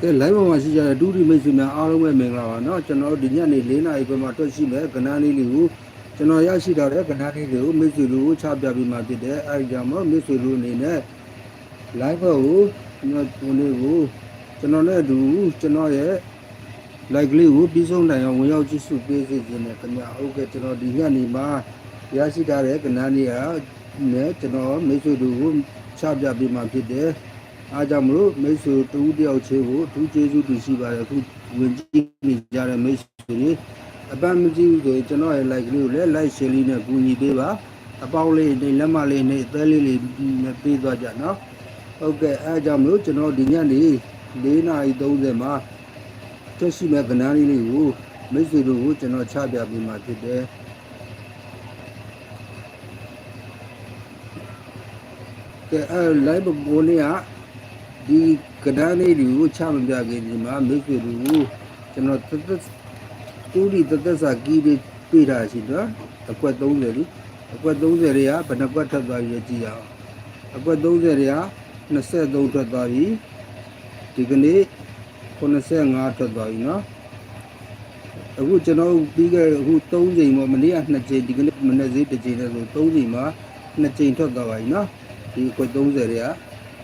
ကဲ live ပေါ်မှာရှိကြတဲ့ဒုတိမိတ်ဆွေများအားလုံးပဲမင်္ဂလာပါเนาะကျွန်တော်တို့ဒီညနေ၄နာရီပဲမှာတွေ့ရှိမယ်ကဏ္ဍလေးတွေကိုကျွန်တော်ရရှိထားတဲ့ကဏ္ဍလေးတွေကိုမိတ်ဆွေတို့ကိုချပြပေးမှဖြစ်တယ်အဲဒီကြောင့်မို့မိတ်ဆွေတို့အနေနဲ့ live ပေါ်ကိုကျွန်တော်ဒီနေ့ကိုကျွန်တော်နဲ့အတူကျွန်တော်ရဲ့ like လေးကိုပြီးဆုံးနိုင်အောင်ဝင်ရောက်ကြည့်ရှုပေးစေခြင်းနဲ့ခင်ဗျာဟုတ်ကဲ့ကျွန်တော်ဒီညနေမှာရရှိထားတဲ့ကဏ္ဍလေးဟာနဲ့ကျွန်တော်မိတ်ဆွေတို့ကိုချပြပေးမှဖြစ်တယ် အားကြောင့်မလို့မိတ်ဆွေတူတယောက်ချင်းကိုအထူးကျေးဇူးတင်ရှိပါတယ်အခုဝင်ကြည့်နေကြတဲ့မိတ်ဆွေတွေအပန်းမကြည့်ဘူးဆိုရင်ကျွန်တော်ရဲ့ like လေးကိုလည်း like share လေးနဲ့ကူညီပေးပါအပေါင်းလေးနဲ့လက်မလေးနဲ့အသေးလေးလေးနဲ့ပေးသွားကြနော်ဟုတ်ကဲ့အားကြောင့်မလို့ကျွန်တော်ဒီညနေ4:30မှာတက်ရှိမဲ့ကဏ္ဍလေးလေးကိုမိတ်ဆွေတို့ကိုကျွန်တော်ချပြပေးမှာဖြစ်တယ်ကဲအဲ live ပေါ်နေက ဒီကဏ္ဍလေးတွေကိုချမပြခင်ဒီမှာမိတ်ဆွေတွေကိုကျွန်တော်တသက်တူဒီတသက်စာကီးလေးပြေးတာရှိတော့အကွက်30လीအကွက်30တွေကဘယ်နှကွက်ထပ်သွားပြီကြည့်ရအောင်အကွက်30တွေက23ထွက်သွားပြီဒီကနေ့85ထွက်သွားပြီเนาะအခုကျွန်တော်ပြီးခဲ့အခု3ချိန်ပေါ့မနေ့က2ချိန်ဒီကနေ့မနေ့ဈေးတစ်ချိန်နဲ့ဆို3ချိန်မှာ2ချိန်ထွက်သွားပါပြီเนาะဒီအကွက်30တွေက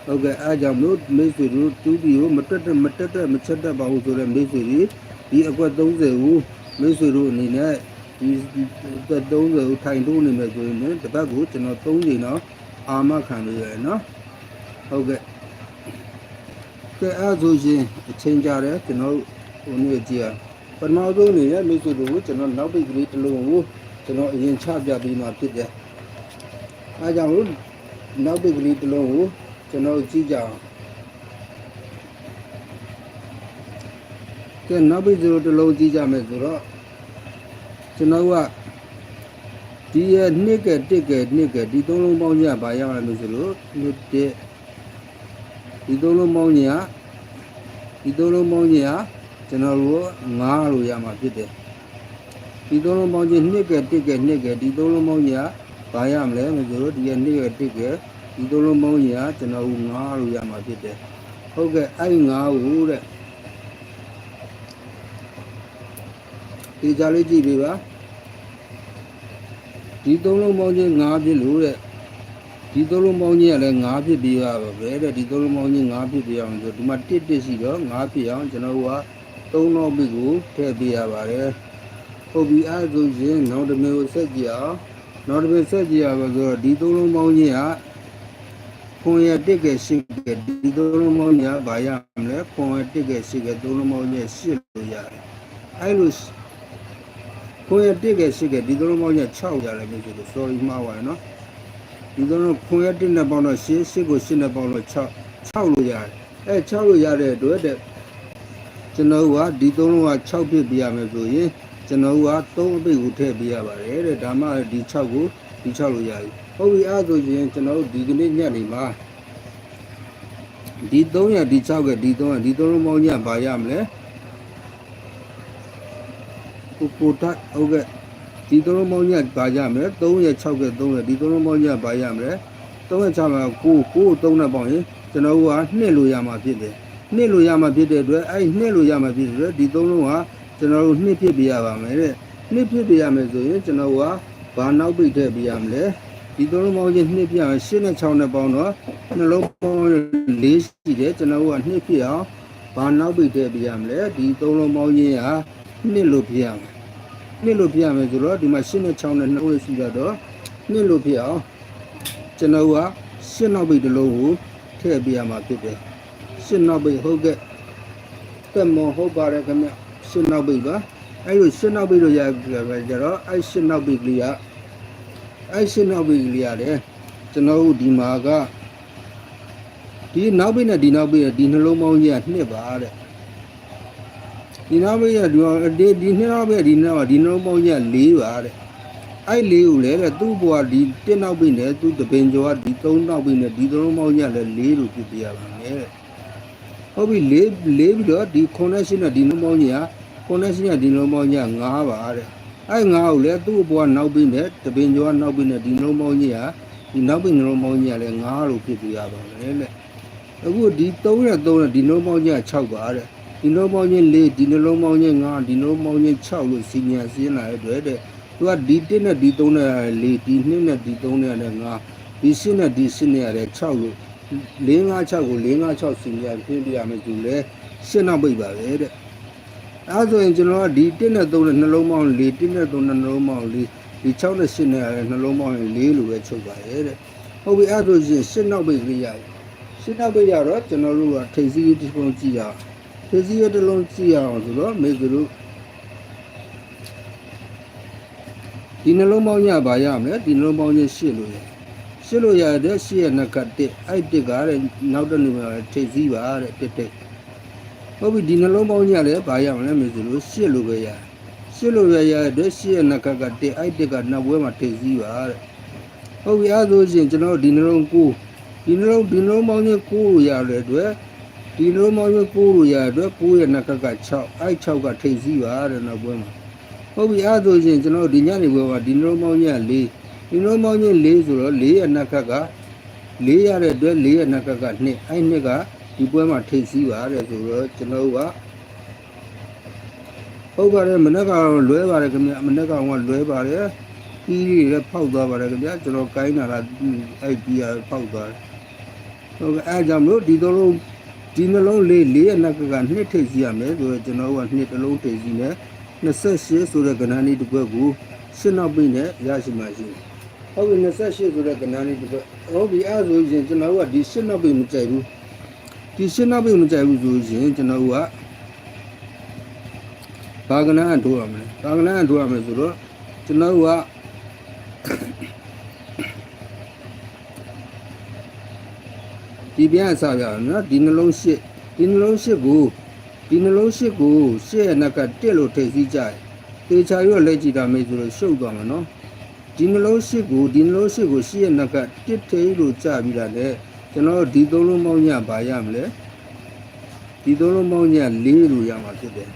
ဟုတ်ကဲ့အားကြောင့်မလို့မိတ်ဆွေတို့တူးပြီးကိုမတက်တက်မတက်တက်မချက်တက်ပါဘူးဆိုတော့မိတ်ဆွေတွေဒီအကွက်30ကိုမိတ်ဆွေတို့အနေနဲ့ဒီအကွက်30ကိုထိုင်တိုးနေမယ်ဆိုရင်တပတ်ကိုကျွန်တော်3ချိန်တော့အာမခံလို့ရတယ်နော်ဟုတ်ကဲ့ကဲအားဆိုရင်အချိန်ကြတယ်ကျွန်တော်ဟိုနေ့ကြည့်ရပထမဆုံးအနေနဲ့မိတ်ဆွေတို့ကိုကျွန်တော်နောက်ပိတ်ကလေးတစ်လုံးကိုကျွန်တော်အရင်ချပြပြီးမှဖြစ်တယ်အားကြောင့်လို့နောက်ပိတ်ကလေးတစ်လုံးကို ကျွန်တော်ကြည့်ကြအောင်ကဲနောက်ပြီးဆိုတစ်လုံးကြည့်ကြမယ်ဆိုတော့ကျွန်တော်ကဒီရဲ့နှစ်ကတစ်ကနှစ်ကဒီသုံးလုံးပေါင်းညဘာရမှာလို့ဆိုလို့နှစ်တစ်ဒီသုံးလုံးပေါင်းညဒီသုံးလုံးပေါင်းညကျွန်တော်တို့9လို့ရမှာဖြစ်တယ်ဒီသုံးလုံးပေါင်းညနှစ်ကတစ်ကနှစ်ကဒီသုံးလုံးပေါင်းညဘာရမလဲလို့ဆိုလို့ဒီရဲ့နှစ်ကတစ်က ဒီသုံးလုံးပေါင်းကြီးကကျွန်တော်တို့ငားလို့ရမှာဖြစ်တယ်ဟုတ်ကဲ့အဲ့ဒီငားကိုတဲ့ဒီကြားလေးကြည့်ပေးပါဒီသုံးလုံးပေါင်းကြီးငားဖြစ်လို့တဲ့ဒီသုံးလုံးပေါင်းကြီးကလည်းငားဖြစ်ပြီးရပါပဲတဲ့ဒီသုံးလုံးပေါင်းကြီးငားဖြစ်ပြီးအောင်ဆိုဒီမှာတစ်တစ်ရှိတော့ငားဖြစ်အောင်ကျွန်တော်တို့ကသုံးတော့ပြီကိုထည့်ပေးရပါတယ်ဟုတ်ပြီအဲ့ဒါဆိုရင်နောက်တစ်မျိုးဆက်ကြည့်အောင်နောက်တစ်မျိုးဆက်ကြည့်ရပါဆိုတော့ဒီသုံးလုံးပေါင်းကြီးက ခွန်ရတစ်ကရှိကဒီသုံးလုံးမောင်းညာဘာရမလဲခွန်ရတစ်ကရှိကသုံးလုံးမောင်းညာရှစ်လို့ရတယ်အဲ့လိုခွန်ရတစ်ကရှိကဒီသုံးလုံးမောင်းညာ6ရတယ်လို့ဆိုလို့ sorry မှားပါနော်ဒီသုံးလုံးခွန်ရတစ်နဲ့ပေါင်းတော့ရှစ်ရှစ်ကိုရှစ်နဲ့ပေါင်းတော့6 6လို့ရတယ်အဲ6လို့ရတဲ့အတွက်တဲ့ကျွန်တော်ကဒီသုံးလုံးက6ဖြစ်ပြရမယ်ဆိုရင်ကျွန်တော်က3အပိတ်ကိုထည့်ပြရပါတယ်တဲ့ဒါမှဒီ6ကိုဒီ6လို့ရပြီ ဟုတ်ပြီအဲ့ဆိုရင်ကျွန်တော်တို့ဒီကနေ့ညနေမှာဒီ300ဒီ6ကဒီ300ဒီ3လုံးပေါင်းညဘာရမလဲကိုကိုတတ်ဟုတ်ကဲ့ဒီ3လုံးပေါင်းညဘာရမလဲ300 6က300ဒီ3လုံးပေါင်းညဘာရမလဲ300မှာကိုကို3နဲ့ပေါင်းရင်ကျွန်တော်တို့ကနှစ်လို့ရမှာဖြစ်တယ်နှစ်လို့ရမှာဖြစ်တဲ့အတွက်အဲ့နှစ်လို့ရမှာဖြစ်တဲ့အတွက်ဒီ3လုံးကကျွန်တော်တို့နှစ်ဖြစ်ပြရပါမယ်တဲ့နှစ်ဖြစ်ပြရမယ်ဆိုရင်ကျွန်တော်ကဘာနောက်ပိတ်ထည့်ပြရမလဲ ဒီသုံးလုံးပေါင်းချင်းနှစ်ပြအောင်ရှင်းနဲ့6နဲ့ပေါင်းတော့နှလုံးပေါင်း၄ရှိတယ်ကျွန်တော်ကနှစ်ပြအောင်ဘာနောက်ပိတ်ထည့်ပြရမလဲဒီသုံးလုံးပေါင်းချင်းကနှစ်လို့ပြရမယ်နှစ်လို့ပြရမယ်ဆိုတော့ဒီမှာရှင်းနဲ့6နဲ့နှလုံးရှိတော့နှစ်လို့ပြအောင်ကျွန်တော်ကရှင်းနောက်ပိတ်တစ်လုံးကိုထည့်ပြရမှာဖြစ်တယ်ရှင်းနောက်ပိတ်ဟုတ်ကဲ့တက်မောဟုတ်ပါတယ်ခင်ဗျရှင်းနောက်ပိတ်ပါအဲ့လိုရှင်းနောက်ပိတ်လို့ရကြတော့အဲ့ရှင်းနောက်ပိတ်ကလေးက အဲ့ရှင်းနောက်ပိတ်ကလေးရတယ်ကျွန်တော်တို့ဒီမှာကဒီနောက်ပိတ်နဲ့ဒီနောက်ပိတ်ဒီနှလုံးပေါင်းကြီးကနှစ်ပါတဲ့ဒီနောက်ပိတ်ကဒီဒီနှစ်နောက်ပိတ်ဒီနောက်ဒီနှလုံးပေါင်းကြီးက၄ပါတဲ့အဲ့လေးကိုလည်းတဲ့သူ့ဘွားဒီတစ်နောက်ပိတ်နဲ့သူ့တပင်ကျော်ကဒီသုံးနောက်ပိတ်နဲ့ဒီသုံးပေါင်းကြီးကလည်း၄လို့ဖြစ်ပြရပါမယ်တဲ့ဟုတ်ပြီလေးလေးပြီးတော့ဒီခွန်နဲ့ရှင်းနဲ့ဒီနှလုံးပေါင်းကြီးက connection ကဒီလုံးပေါင်းကြီးက9ပါတဲ့ အဲ့9ကိုလည်းသူ့ဘွားနောက်ပြီးနဲ့တပင်ကျော်ကနောက်ပြီးနဲ့ဒီလုံးပေါင်းကြီးကဒီနောက်ပြီးနှလုံးပေါင်းကြီးကလည်း9လို့ဖြစ်ပြရပါမယ်တဲ့ဟအခုဒီ3နဲ့3နဲ့ဒီနှလုံးပေါင်းချင်းက6ပါတဲ့ဒီနှလုံးပေါင်းချင်း4ဒီနှလုံးပေါင်းချင်း5ဒီနှလုံးပေါင်းချင်း6လို့စီညာစင်းလာတဲ့အတွက်တဲ့သူကဒီ1နဲ့ဒီ3နဲ့4ဒီ2နဲ့ဒီ3နဲ့လည်း5ဒီ8နဲ့ဒီ8နဲ့လည်း6လို့4 5 6ကို4 5 6စီညာပြင်ပြရမယ်သူလဲရှင်းနောက်ပိတ်ပါပဲတဲ့ အဲဆိုရင်ကျွန်တော်ကဒီ1နဲ့3နဲ့နှလုံးပေါင်း4 1နဲ့3နဲ့နှလုံးပေါင်း4ဒီ6နဲ့8နဲ့လည်းနှလုံးပေါင်း4လို့ပဲချုပ်ပါရဲ့တဲ့ဟုတ်ပြီအဲဆိုရင်ရှင်းနောက်ပိတ်လေးရတယ်ရှင်းနောက်ပြရတော့ကျွန်တော်တို့ကထိပ်စီးတစ်လုံးကြည့်ရအောင်ထိပ်စီးတစ်လုံးကြည့်ရအောင်ဆိုတော့မေကတို့ဒီနှလုံးပေါင်းညပါရမယ်ဒီနှလုံးပေါင်းချင်းရှစ်လို့ရရှစ်လို့ရတဲ့ရှစ်ရဲ့နက်ကတစ်အဲ့တစ်ကတဲ့နောက်တစ်နေ့မှာထိပ်စီးပါတဲ့တစ်တစ် ဟုတ်ပြီဒီနှလုံးပေါင်းညလည်းပါရမယ်မေကတို့ရှစ်လို့ပဲရရှစ်လို့ရရတဲ့ရှစ်ရဲ့နက်ကကတစ်အဲ့တစ်ကနောက်ဘွဲမှာထိပ်စီးပါတဲ့ဟုတ်ပြီအဲဆိုရှင်ကျွန်တော်ဒီနှလုံးကိုဒီနှလုံးဒီနှလုံးပေါင်းချင်း9လို့ရတဲ့အတွက်ဒီနှလုံးပေါင်းချင်း9လို့ရတဲ့အတွက်9ရဲ့နှက်ကက6အဲ့6ကထိပ်စီးပါတဲ့နောက်ပွဲမှာဟုတ်ပြီအဲ့ဆိုရင်ကျွန်တော်ဒီညနေပွဲမှာဒီနှလုံးပေါင်းချင်း4ဒီနှလုံးပေါင်းချင်း4ဆိုတော့4ရဲ့နှက်ကက4ရတဲ့အတွက်4ရဲ့နှက်ကက2အဲ့2က ဒီပွဲမှာထိပ်စီးပါတဲ့ဆိုတော့ကျွန်တော်ကဟုတ်ပါတယ်မနေ့ကတော့လွဲပါတယ်ခင်ဗျမနေ့ကောင်ကလွဲပါတယ်ပြီးရလည်းဖောက်သွားပါတယ်ခင်ဗျကျွန်တော်ကိုင်းလာတာအဲ့ပြီးရဖောက်သွားတယ်ဟုတ်ကဲ့အဲကြောင့်မလို့ဒီသုံးလုံးဒီနှလုံးလေးလေးရဲ့နောက်ကကနှစ်ထိပ်စီရမယ်ဆိုတော့ကျွန်တော်ကနှစ်တစ်လုံးထိပ်စီနဲ့28ဆိုတဲ့ကဏ္ဍလေးတစ်ခွက်ကိုရှင်းနောက်ပြီးနဲ့ရရှိမှရှိတယ်ဟုတ်ပြီ28ဆိုတဲ့ကဏ္ဍလေးတစ်ခွက်ဟုတ်ပြီအဲဆိုရင်ကျွန်တော်ကဒီရှင်းနောက်ပြီးမကြိုက်ဘူး ဒီရှင်းနောက်ပြီးမကြိုက်ဘူးဆိုရင်ကျွန်တော်ကဘာကဏ္ဍအထိုးရမလဲဘာကဏ္ဍအထိုးရမယ်ဆိုတော့ကျွန်တော်ကဒီပြန်အစပြအောင်နော်ဒီနှလုံးရှစ်ဒီနှလုံးရှစ်ကိုဒီနှလုံးရှစ်ကိုရှစ်ရဲ့နောက်ကတက်လို့ထိပ်စီးကြတယ်တေချာရွက်လက်ကြည့်တာမေးဆိုလို့ရှုပ်သွားမှာနော်ဒီနှလုံးရှစ်ကိုဒီနှလုံးရှစ်ကိုရှစ်ရဲ့နောက်ကတက်ထိပ်လို့ကြပြီးတာလေ ကျွန်တော်တို့ဒီသုံးလုံးပေါင်းညဘာရမလဲဒီသုံးလုံးပေါင်းည၄လို့ရမှာဖြစ်တယ်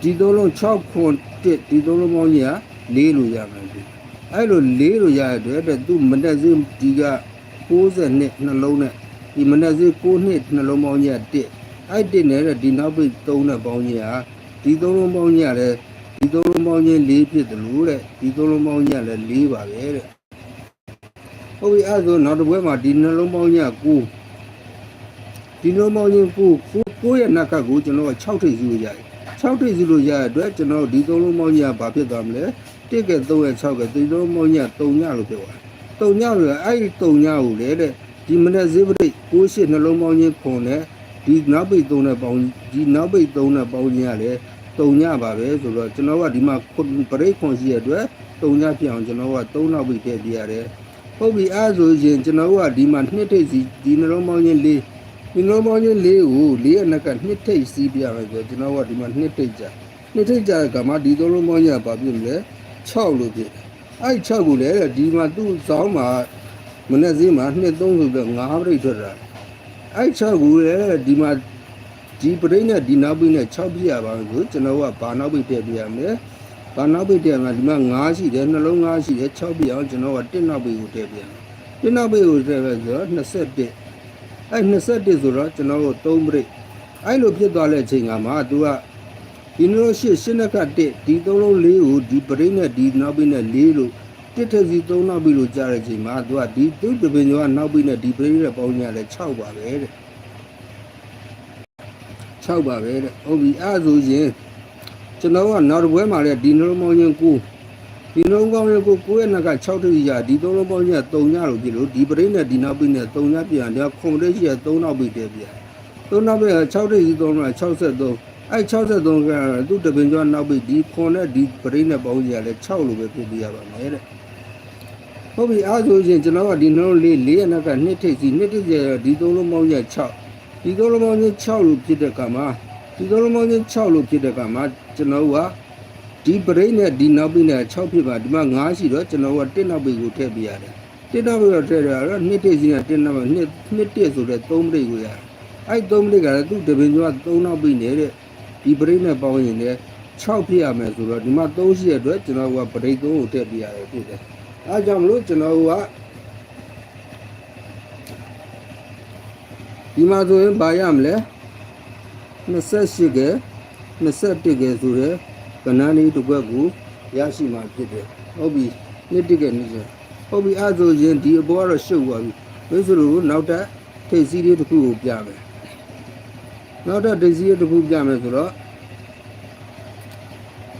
ဒီသုံးလုံး6ခွန်1ဒီသုံးလုံးပေါင်းည4လို့ရမှာဖြစ်အဲ့လို4လို့ရတဲ့အတွက်သူမနဲ့စင်းဒီက60နှစ်နှလုံးနဲ့ဒီမနဲ့စင်း6နှစ်နှလုံးပေါင်းည1အဲ့1နဲ့တဲ့ဒီနောက်ပိတ်3နဲ့ပေါင်းညဒီသုံးလုံးပေါင်းညလည်း ဒီသုံးလုံးပေါင်းချင်း4ဖြစ်တယ်လို့တဲ့ဒီသုံးလုံးပေါင်းညလည်း4ပါပဲတဲ့ဟုတ်ပြီအဲ့ဆိုနောက်တစ်ပွဲမှာဒီနှလုံးပေါင်းည9ဒီနှလုံးပေါင်းချင်း9 9ရဲ့နက်ကကိုကျွန်တော်က6ထိပ်စီလို့ရတယ်6ထိပ်စီလို့ရတဲ့အတွက်ကျွန်တော်ဒီသုံးလုံးပေါင်းညဘာဖြစ်သွားမလဲ1ကဲ3ရဲ့6ကဲဒီသုံးလုံးပေါင်းည3ညလို့ပြောတာ3ညလို့အဲ့ဒီ3ညကိုလေတဲ့ဒီမနေ့ဈေးပရိတ်6 8နှလုံးပေါင်းချင်းခွန်နဲ့ဒီနောက်ပိတ်3နဲ့ပေါင်းဒီနောက်ပိတ်3နဲ့ပေါင်းချင်းရတယ် 3ညပါပဲဆိုတော့ကျွန်တော်ကဒီမှာပရိတ်ခွန်ရှိရတဲ့အတွက်3ညပြအောင်ကျွန်တော်က3နောက်ပိတ်ထည့်ပြရတယ်ဟုတ်ပြီအဲဆိုရင်ကျွန်တော်ကဒီမှာနှစ်ထိပ်စီဒီနှလုံးပေါင်းချင်း4ဒီနှလုံးပေါင်းချင်း4ကို4ရဲ့နောက်ကနှစ်ထိပ်စီးပြရမယ်ဆိုတော့ကျွန်တော်ကဒီမှာနှစ်ထိပ်ကြနှစ်ထိပ်ကြတဲ့ကမှာဒီသုံးလုံးပေါင်းချင်းကဘာဖြစ်မလဲ6လို့ဖြစ်တယ်အဲ့6ကိုလည်းဒီမှာသူ့ဇောင်းမှာမနေ့စည်းမှာနှစ်3ဆိုတော့9ပြိတ်ထွက်တာအဲ့6ကိုလည်းဒီမှာ ဒီပရိတ်နဲ့ဒီနောက်ပိတ်နဲ့6ပြရပါမယ်ဆိုကျွန်တော်ကဘာနောက်ပိတ်ထည့်ပြရမလဲဘာနောက်ပိတ်ထည့်မှာဒီမှာ9ရှိတယ်နှလုံး9ရှိတယ်6ပြအောင်ကျွန်တော်က1နောက်ပိတ်ကိုထည့်ပြရမယ်1နောက်ပိတ်ကိုထည့်ပဲဆိုတော့21အဲ့21ဆိုတော့ကျွန်တော်တို့3ပြိတ်အဲ့လိုဖြစ်သွားတဲ့အချိန်ကမှ तू ကဒီလိုရှစ်ရှင်းနက်က1ဒီ3လုံး4ကိုဒီပရိတ်နဲ့ဒီနောက်ပိတ်နဲ့4လို့တစ်ထက်စီ3နောက်ပိတ်လို့ကြားတဲ့အချိန်မှာ तू ကဒီသူ့တပင်ကျော်ကနောက်ပိတ်နဲ့ဒီပရိတ်နဲ့ပေါင်းညာလဲ6ပါပဲတဲ့ 6ပါပဲတဲ့ဟုတ်ပြီအဲ့ဒါဆိုရင်ကျွန်တော်ကနောက်တစ်ပွဲမှာလဲဒီနှလုံးပေါင်းချင်း9ဒီနှလုံးပေါင်းချင်း9 9ရဲ့နောက်က6တိရဒီ3လုံးပေါင်းချင်း3ညလို့ပြလို့ဒီပရိတ်နဲ့ဒီနောက်ပိတ်နဲ့3ညပြန်တယ်ခွန်ပရိတ်ရှိရ3နောက်ပိတ်တယ်ပြန်3နောက်ပိတ်က6တိ3က63အဲ့63ကသူ့တပင်ကျော်နောက်ပိတ်ဒီခွန်နဲ့ဒီပရိတ်နဲ့ပေါင်းချင်းကလည်း6လို့ပဲပြပြရပါမယ်တဲ့ဟုတ်ပြီအားဆိုရင်ကျွန်တော်ကဒီနှလုံးလေး၄ရဲ့နောက်က2ထိပ်စီ2ထိပ်စီဒီ3လုံးပေါင်းချင်း6 ဒီသုံးလုံးပေါင်းချင်း6လို့ဖြစ်တဲ့ကမှာဒီသုံးလုံးပေါင်းချင်း6လို့ဖြစ်တဲ့ကမှာကျွန်တော်ကဒီပရိတ်နဲ့ဒီနောက်ပိနဲ့6ဖြစ်ပါဒီမှာ9ရှိတော့ကျွန်တော်က1နောက်ပိကိုထည့်ပြရတယ်1နောက်ပိကိုထည့်ရတော့2တိစီနဲ့1နောက်ပိ2 2တိဆိုတဲ့3ပရိတ်ကိုရတယ်အဲ့3ပရိတ်ကလည်းသူ့တပင်ကျော်က3နောက်ပိနေတဲ့ဒီပရိတ်နဲ့ပေါင်းရင်လည်း6ဖြစ်ရမယ်ဆိုတော့ဒီမှာ3ရှိရတဲ့အတွက်ကျွန်တော်ကပရိတ်3ကိုထည့်ပြရတယ်ဖြစ်တယ်အဲကြောင့်မလို့ကျွန်တော်က ဒီမှာဆိုရင်ဘာရမလဲ28ကဲ21ကဲဆိုရဲကဏ္ဍလေးတစ်ခွက်ကိုရရှိမှာဖြစ်တယ်ဟုတ်ပြီနှစ်တကဲနှစ်စဟုတ်ပြီအဲဆိုရင်ဒီအပေါ်ကတော့ရှုပ်သွားပြီဒါဆိုလို့နောက်တက်ထိပ်စီးလေးတစ်ခုကိုပြမယ်နောက်တက်ထိပ်စီးလေးတစ်ခုပြမယ်ဆိုတော့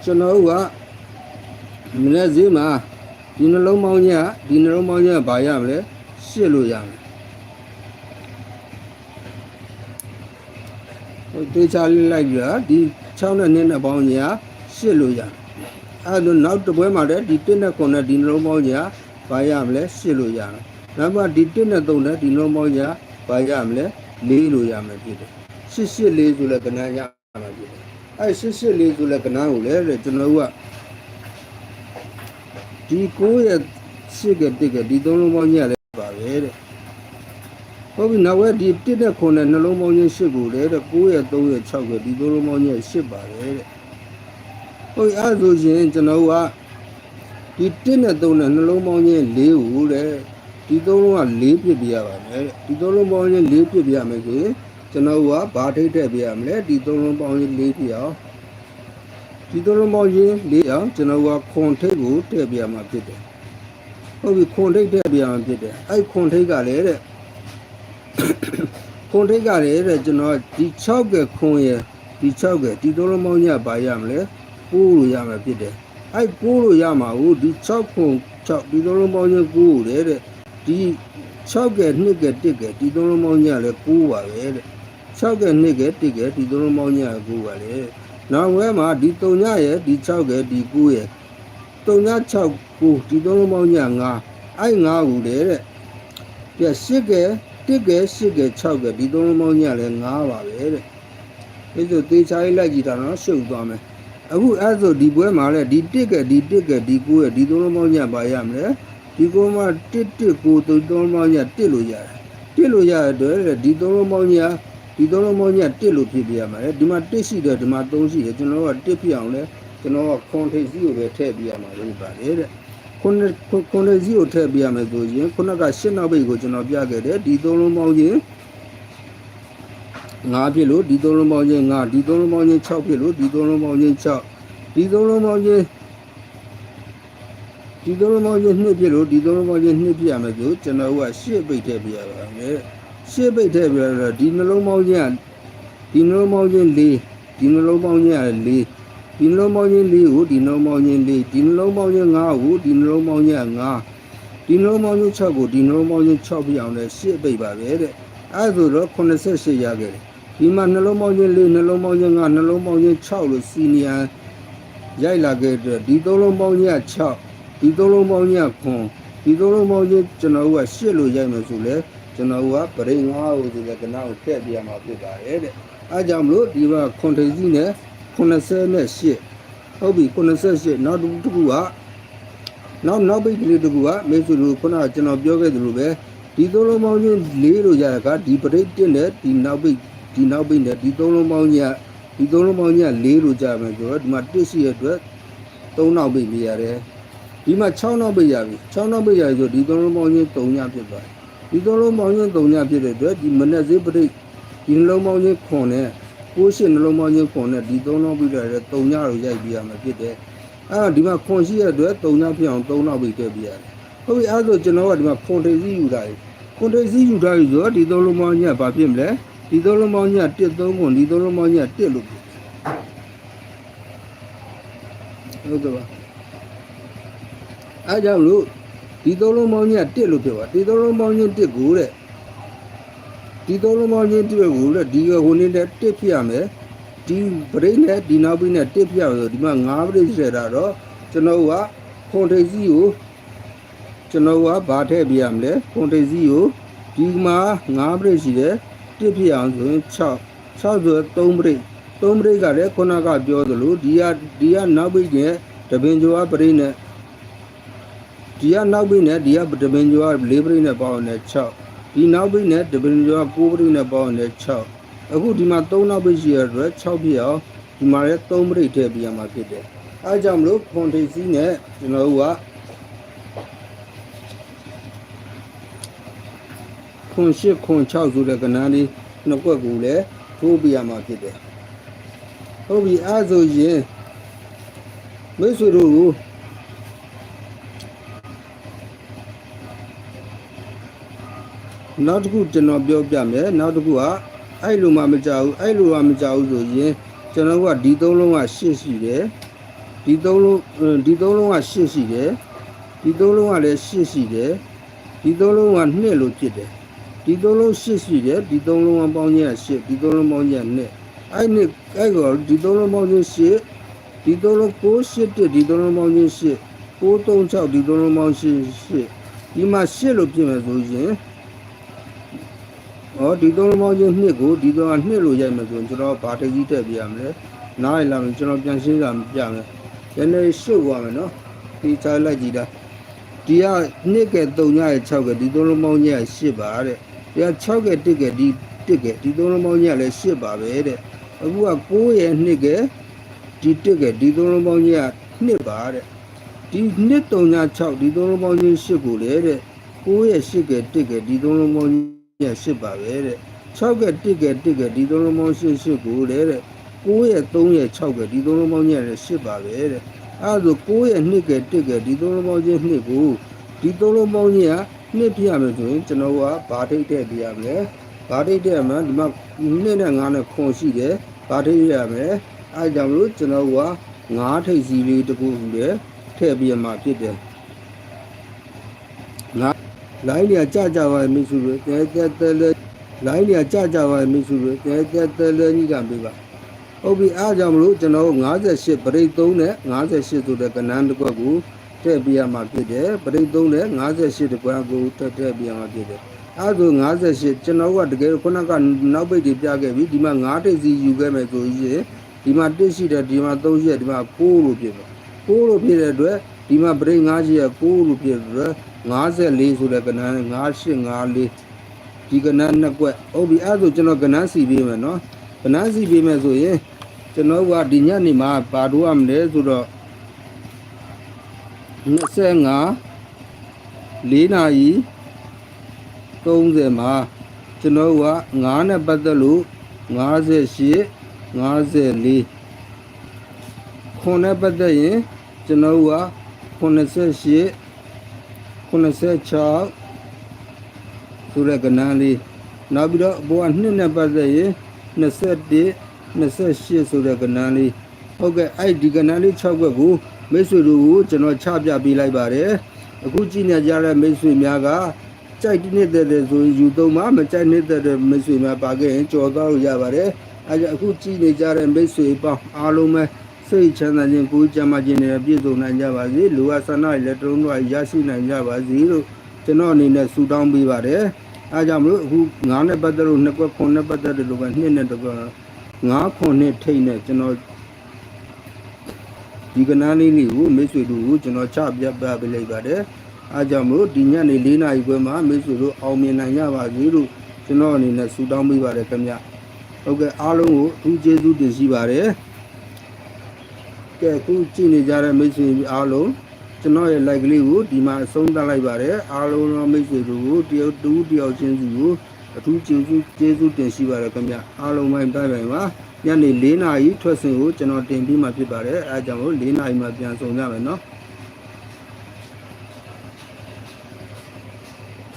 ကျွန်တော်ကမနေ့ဈေးမှာဒီနှလုံးပေါင်းကြီးကဒီနှလုံးပေါင်းကြီးကဘာရမလဲရှစ်လို့ရမယ် တေချာလေးလိုက်ပြဒီ6နဲ့9နဲ့ပေါင်းကြီးကရှစ်လို့ရအဲဒါနောက်တစ်ပွဲမှာလည်းဒီ1နဲ့9နဲ့ဒီနှလုံးပေါင်းကြီးကဘာရမလဲရှစ်လို့ရမယ်နောက်မှဒီ1နဲ့3နဲ့ဒီနှလုံးပေါင်းကြီးကဘာရမလဲ4လို့ရမယ်ဖြစ်တယ်ရှစ်ရှစ်လေးဆိုလည်းကဏ္ဍရမှာဖြစ်တယ်အဲရှစ်ရှစ်လေးဆိုလည်းကဏ္ဍကိုလည်းတဲ့ကျွန်တော်တို့ကဒီ9ရဲ့8က1ကဒီသုံးလုံးပေါင်းကြီးရတယ်ပါပဲတဲ့ ဟုတ်ပြီနောက်ဝဲဒီ1နဲ့9နဲ့နှလုံးပေါင်းကြီး8ကိုလေတဲ့9ရဲ့3ရဲ့6ကဒီသုံးလုံးပေါင်းကြီး8ပါတယ်တဲ့ဟုတ်ပြီအဲဆိုရင်ကျွန်တော်ကဒီ1နဲ့3နဲ့နှလုံးပေါင်းကြီး4ကိုတဲ့ဒီသုံးလုံးက4ပြစ်ပြရပါမယ်တဲ့ဒီသုံးလုံးပေါင်းကြီး4ပြစ်ပြရမယ်ဆိုရင်ကျွန်တော်ကဘာထိတ်ထည့်ပြရမလဲဒီသုံးလုံးပေါင်းကြီး4ပြအောင်ဒီသုံးလုံးပေါင်းကြီး4အောင်ကျွန်တော်ကခွန်ထိတ်ကိုထည့်ပြရမှာဖြစ်တယ်ဟုတ်ပြီခွန်ထိတ်ထည့်ပြရမှာဖြစ်တယ်အဲ့ခွန်ထိတ်ကလည်းတဲ့ ခွန်ထိတ်ကလည်းတဲ့ကျွန်တော်ဒီ6ကခွန်ရဲ့ဒီ6ကဒီသုံးလုံးပေါင်းကြီးကဘာရမလဲ9လို့ရမှာဖြစ်တယ်အဲ့9လို့ရမှာကိုဒီ6ခွန်6ဒီသုံးလုံးပေါင်းကြီး9ကိုတဲ့ဒီ6က2က1ကဒီသုံးလုံးပေါင်းကြီးကလည်း9ပါပဲတဲ့6က2က1ကဒီသုံးလုံးပေါင်းကြီးက9ပါလေနောက်ဝဲမှာဒီ3ညရဲ့ဒီ6ကဒီ9ရဲ့3ည6 9ဒီသုံးလုံးပေါင်းကြီးက9အဲ့9ကိုတဲ့ပြ8က 1က8က6ကဒီသုံးလုံးပေါင်းကြီးကလည်း9ပါပဲတဲ့ဒီဆိုသေချာလေးလိုက်ကြည့်တာတော့ရှုပ်သွားမယ်အခုအဲ့ဆိုဒီပွဲမှာလဲဒီ1ကဒီ1ကဒီ9ရဲ့ဒီသုံးလုံးပေါင်းကြီးကပါရမလဲဒီကောမှာ1 1 9သုံးလုံးပေါင်းကြီးက1လို့ရတယ်1လို့ရတဲ့အတွက်ဒီသုံးလုံးပေါင်းကြီးကဒီသုံးလုံးပေါင်းကြီးက1လို့ဖြစ်ပြရမှာလေဒီမှာ1ရှိတယ်ဒီမှာ3ရှိတယ်ကျွန်တော်က1ဖြစ်အောင်လဲကျွန်တော်ကခွန်ထိပ်စီကိုပဲထည့်ပြရမှာလို့ပါတယ်တဲ့ ခွန်ခွန်ထိပ်စီကိုထည့်ပြရမယ်ဆိုရင်ခုနကရှင်းနောက်ပိတ်ကိုကျွန်တော်ပြခဲ့တယ်ဒီသုံးလုံးပေါင်းချင်း9ဖြစ်လို့ဒီသုံးလုံးပေါင်းချင်း9ဒီသုံးလုံးပေါင်းချင်း6ဖြစ်လို့ဒီသုံးလုံးပေါင်းချင်း6ဒီသုံးလုံးပေါင်းချင်းဒီသုံးလုံးပေါင်းချင်း2ဖြစ်လို့ဒီသုံးလုံးပေါင်းချင်း2ဖြစ်ရမယ်ဆိုကျွန်တော်က8ပိတ်ထည့်ပြရပါမယ်8ပိတ်ထည့်ပြရတော့ဒီနှလုံးပေါင်းချင်းကဒီနှလုံးပေါင်းချင်း4ဒီနှလုံးပေါင်းချင်းက4 ဒီနှလုံးပေါင်းချင်း4ကိုဒီနှလုံးပေါင်းချင်း4ဒီနှလုံးပေါင်းချင်း5ကိုဒီနှလုံးပေါင်းချင်း5ဒီနှလုံးပေါင်းချင်း6ကိုဒီနှလုံးပေါင်းချင်း6ပြအောင်လဲ8ပိတ်ပါပဲတဲ့အဲဆိုတော့88ရခဲ့တယ်ဒီမှာနှလုံးပေါင်းချင်း4နှလုံးပေါင်းချင်း5နှလုံးပေါင်းချင်း6လို့စီနီယာရိုက်လာခဲ့တဲ့ဒီသုံးလုံးပေါင်းချင်းက6ဒီသုံးလုံးပေါင်းချင်းကခွန်ဒီသုံးလုံးပေါင်းချင်းကျွန်တော်က8လို့ရိုက်မယ်ဆိုလဲကျွန်တော်ကပရိငါးကိုဒီကနာကိုထည့်ပြရမှာဖြစ်ပါတယ်တဲ့အဲကြောင့်မလို့ဒီမှာခွန်ထိပ်စီနဲ့ 88ဟုတ်ပြီ88နောက်တစ်ခုကနောက်နောက်ပိတ်ကလေးတစ်ခုကမေဆူလူခုနကကျွန်တော်ပြောခဲ့သလိုပဲဒီသုံးလုံးပေါင်းချင်း၄လို့ရတာကဒီပရိတ်1နဲ့ဒီနောက်ပိတ်ဒီနောက်ပိတ်နဲ့ဒီသုံးလုံးပေါင်းကြီးကဒီသုံးလုံးပေါင်းကြီးက၄လို့ကြမယ်ဆိုတော့ဒီမှာ1ရှိရအတွက်3နောက်ပိတ်ပြရတယ်ဒီမှာ6နောက်ပိတ်ရပြီ6နောက်ပိတ်ရပြီဆိုဒီသုံးလုံးပေါင်းချင်း3ညဖြစ်သွားတယ်ဒီသုံးလုံးပေါင်းချင်း3ညဖြစ်တဲ့အတွက်ဒီမနက်စေးပရိတ်ဒီနှလုံးပေါင်းချင်းခွန်နဲ့ ကိုးရှစ်နှလုံးပေါင်းချင်းခွန်နဲ့ဒီသုံးလုံးပိတ်ရတဲ့3ညကိုရိုက်ပြရမှာဖြစ်တယ်အဲ့ဒီမှာခွန်ရှိရတဲ့အတွက်3ညဖြစ်အောင်3နောက်ပိတ်ထည့်ပြရတယ်ဟုတ်ပြီအဲ့ဆိုကျွန်တော်ကဒီမှာခွန်ထိပ်စီးယူတာလေခွန်ထိပ်စီးယူတာပြီဆိုတော့ဒီသုံးလုံးပေါင်းချင်းကဘာဖြစ်မလဲဒီသုံးလုံးပေါင်းကြီးက1 3ခွန်ဒီသုံးလုံးပေါင်းကြီးက1လို့ဟုတ်ကဲ့ပါအားကြောင့်လို့ဒီသုံးလုံးပေါင်းကြီးက1လို့ပြောပါဒီသုံးလုံးပေါင်းကြီး1ကိုတဲ့ ဒီသုံးလုံးပေါင်းကြီး1ကိုတဲ့ဒီကဟိုနေတဲ့1ဖြစ်ရမယ်ဒီပရိတ်နဲ့ဒီနောက်ပြီးနဲ့1ဖြစ်ရဆိုဒီမှာ9ပရိတ်ဆက်တာတော့ကျွန်တော်ကခွန်ထိပ်စီးကိုကျွန်တော်ကဘာထည့်ပြရမလဲခွန်ထိပ်စီးကိုဒီမှာ9ပရိတ်ရှိတယ်တစ်ဖြစ်အောင်ဆိုရင်6 6ဆို3ပရိတ်3ပရိတ်ကလည်းခုနကပြောသလိုဒီကဒီကနောက်ပိတ်နဲ့တပင်ကျော်ကပရိတ်နဲ့ဒီကနောက်ပိတ်နဲ့ဒီကတပင်ကျော်က4ပရိတ်နဲ့ပေါင်းနဲ့6 ဒီနောက်ပိတ်နဲ့တပင်ကျော်က9ပရိတ်နဲ့ပေါင်းနဲ့6အခုဒီမှာ3နောက်ပိတ်ရှိရတဲ့6ဖြစ်အောင်ဒီမှာလည်း3ပရိတ်ထည့်ပြရမှာဖြစ်တယ်အဲကြောင့်မလို့ခွန်ထိပ်စီးနဲ့ကျွန်တော်တို့ကခွန်8ခွန်6ဆိုတဲ့ကဏ္ဍလေးနှစ်ကွက်ကိုလည်းထိုးပြရမှာဖြစ်တယ်ဟုတ်ပြီအဲဆိုရင်မိတ်ဆွေတို့ နောက်တစ်ခုကျွန်တော်ပြောပြမယ်နောက်တစ်ခုကအဲ့လိုမှမကြောက်ဘူးအဲ့လိုမှမကြောက်ဘူးဆိုရင်ကျွန်တော်ကဒီသုံးလုံးကရှစ်ရှိတယ်ဒီသုံးလုံးဒီသုံးလုံးကရှစ်ရှိတယ်ဒီသုံးလုံးကလည်းရှစ်ရှိတယ်ဒီသုံးလုံးကနှစ်လို့ဖြစ်တယ်ဒီသုံးလုံးရှစ်ရှိတယ်ဒီသုံးလုံးကပေါင်းချင်းကရှစ်ဒီသုံးလုံးပေါင်းချင်းကနှစ်အဲ့နှစ်အဲ့ကောဒီသုံးလုံးပေါင်းချင်းရှစ်ဒီသုံးလုံးကိုရှစ်တစ်ဒီသုံးလုံးပေါင်းချင်းရှစ်ကိုသုံး6ဒီသုံးလုံးပေါင်းရှစ်ရှစ်ဒီမှာရှစ်လို့ဖြစ်မယ်ဆိုရင်။ ဩဒီသုံးလုံးပေါင်းချင်းနှစ်ကိုဒီသုံးကနှစ်လို့ရိုက်မယ်ဆိုရင်ကျွန်တော်ဗာတိတ်ကြီးတက်ပြရမလဲ။နားရလာမယ်ကျွန်တော်ပြန်ရှင်းတာပြမယ်။ရနေရှုပ်သွားမယ်နော်။ဒီချလိုက်ကြည့်တာ။ဒီကနှစ်ကဲ3ညရဲ့6ကဲဒီသုံးလုံးပေါင်းချင်းက8ပါတဲ့။ဒီက6ကဲ1ကဲဒီ1ကဲဒီသုံးလုံးပေါင်းချင်းကလည်း8ပါပဲတဲ့။အခုက9ရဲ့2ကဲဒီ1ကဲဒီသုံးလုံးပေါင်းချင်းက2ပါတဲ့။ဒီနှစ်3ည6ဒီသုံးလုံးပေါင်းချင်း8ကိုလေတဲ့။9ရဲ့8ကဲ1ကဲဒီသုံးလုံးပေါင်း ချင်းရရှစ်ပါပဲတဲ့6က1က1ကဒီသုံးလုံးပေါင်းရှစ်ရှစ်ကိုလေတဲ့9ရဲ့3ရဲ့6ကဒီသုံးလုံးပေါင်းညလည်းရှစ်ပါပဲတဲ့အဲဒါဆို9ရဲ့2က1ကဒီသုံးလုံးပေါင်းချင်း2ကိုဒီသုံးလုံးပေါင်းညကနှစ်ပြရမယ်ဆိုရင်ကျွန်တော်ကဘာထိတ်တဲ့ပြရမယ်ဘာထိတ်တဲ့မှာဒီမှာနှစ်နဲ့9နဲ့ခွန်ရှိတယ်ဘာထိတ်ရမယ်အဲကြောင့်မလို့ကျွန်တော်က9ထိတ်စီလေးတကူလေထည့်ပြရမှာဖြစ်တယ်ငါ လိုင်းနေကြကြပါမိစုတွေတဲတဲတဲလဲလိုင်းနေကြကြပါမိစုတွေတဲတဲတဲလဲကြီးကပေးပါဟုတ်ပြီအားကြောင့်မလို့ကျွန်တော်58ပရိတ်3နဲ့58ဆိုတဲ့ကဏ္ဍတစ်ခွက်ကိုထည့်ပြရမှာဖြစ်တယ်ပရိတ်3နဲ့58တစ်ခွက်ကိုထည့်ထည့်ပြရမှာဖြစ်တယ်အဲဆို58ကျွန်တော်ကတကယ်ခုနကနောက်ပိတ်တွေပြခဲ့ပြီဒီမှာ9တိတ်စီယူခဲ့မယ်ဆိုရင်ဒီမှာ1ရှိတယ်ဒီမှာ3ရှိတယ်ဒီမှာ9လို့ဖြစ်တယ်9လို့ဖြစ်တဲ့အတွက်ဒီမှာပရိတ်5ရှိရ9လို့ဖြစ်တဲ့အတွက် 54ဆိုတဲ့ကဏ္ဍ5854ဒီကဏ္ဍနှစ်ကွက်ဟုတ်ပြီအဲ့ဒါဆိုကျွန်တော်ကဏ္ဍစီပေးမယ်နော်ကဏ္ဍစီပေးမယ်ဆိုရင်ကျွန်တော်ကဒီညနေမှာပါတော့ရမလဲဆိုတော့25 4နာရီ30မှာကျွန်တော်က9နဲ့ပတ်သက်လို့58 54ခွန်နဲ့ပတ်သက်ရင်ကျွန်တော်က88 86ဆိုတဲ့ကဏ္ဍလေးနောက်ပြီးတော့အပေါ်ကနှစ်နဲ့ပတ်သက်ရင်21 28ဆိုတဲ့ကဏ္ဍလေးဟုတ်ကဲ့အဲ့ဒီကဏ္ဍလေး6ခွက်ကိုမိတ်ဆွေတို့ကိုကျွန်တော်ချပြပေးလိုက်ပါတယ်အခုကြည့်နေကြတဲ့မိတ်ဆွေများကကြိုက်နေတဲ့တဲ့ဆိုရင်ယူသုံးပါမကြိုက်နေတဲ့တဲ့မိတ်ဆွေများပါခဲ့ရင်ကြော်သွားလို့ရပါတယ်အဲဒါအခုကြည့်နေကြတဲ့မိတ်ဆွေပေါင်းအားလုံးပဲ စိတ်ချမ်းသာခြင်းကိုယ်ကျမ်းမာခြင်းနဲ့ပြည့်စုံနိုင်ကြပါစေလူအဆန္ဒတွေလည်းတလုံးတော့ရရှိနိုင်ကြပါစေလို့ကျွန်တော်အနေနဲ့ဆုတောင်းပေးပါတယ်အဲကြောင့်မလို့အခု9နဲ့ပတ်သက်လို့2ကွက်9နဲ့ပတ်သက်တယ်လို့ပဲ2နဲ့တကွက်9ခွန်နဲ့ထိတ်နဲ့ကျွန်တော်ဒီကနားလေးလေးကိုမိတ်ဆွေတို့ကိုကျွန်တော်ချပြပြပေးလိုက်ပါတယ်အားကြောင့်မို့ဒီညနေ၄နာရီခွဲမှာမိတ်ဆွေတို့အောင်မြင်နိုင်ကြပါစေလို့ကျွန်တော်အနေနဲ့ဆုတောင်းပေးပါတယ်ခင်ဗျဟုတ်ကဲ့အားလုံးကိုအထူးကျေးဇူးတင်ရှိပါတယ် ကဲအခုကြည့်နေကြတဲ့မိတ်ဆွေအားလုံးကျွန်တော်ရဲ့ like ကလေးကိုဒီမှာအဆုံးသတ်လိုက်ပါတယ်အားလုံးသောမိတ်ဆွေတို့ကိုတယောက်တူတယောက်ချင်းစီကိုအထူးကျေးဇူးကျေးဇူးတင်ရှိပါတယ်ခင်ဗျအားလုံးပိုင်းပိုင်ပိုင်ပါညနေ၄နာရီထွက်စဉ်ကိုကျွန်တော်တင်ပြီးမှဖြစ်ပါတယ်အဲဒါကြောင့်မို့၄နာရီမှပြန်ဆောင်ကြမယ်နော်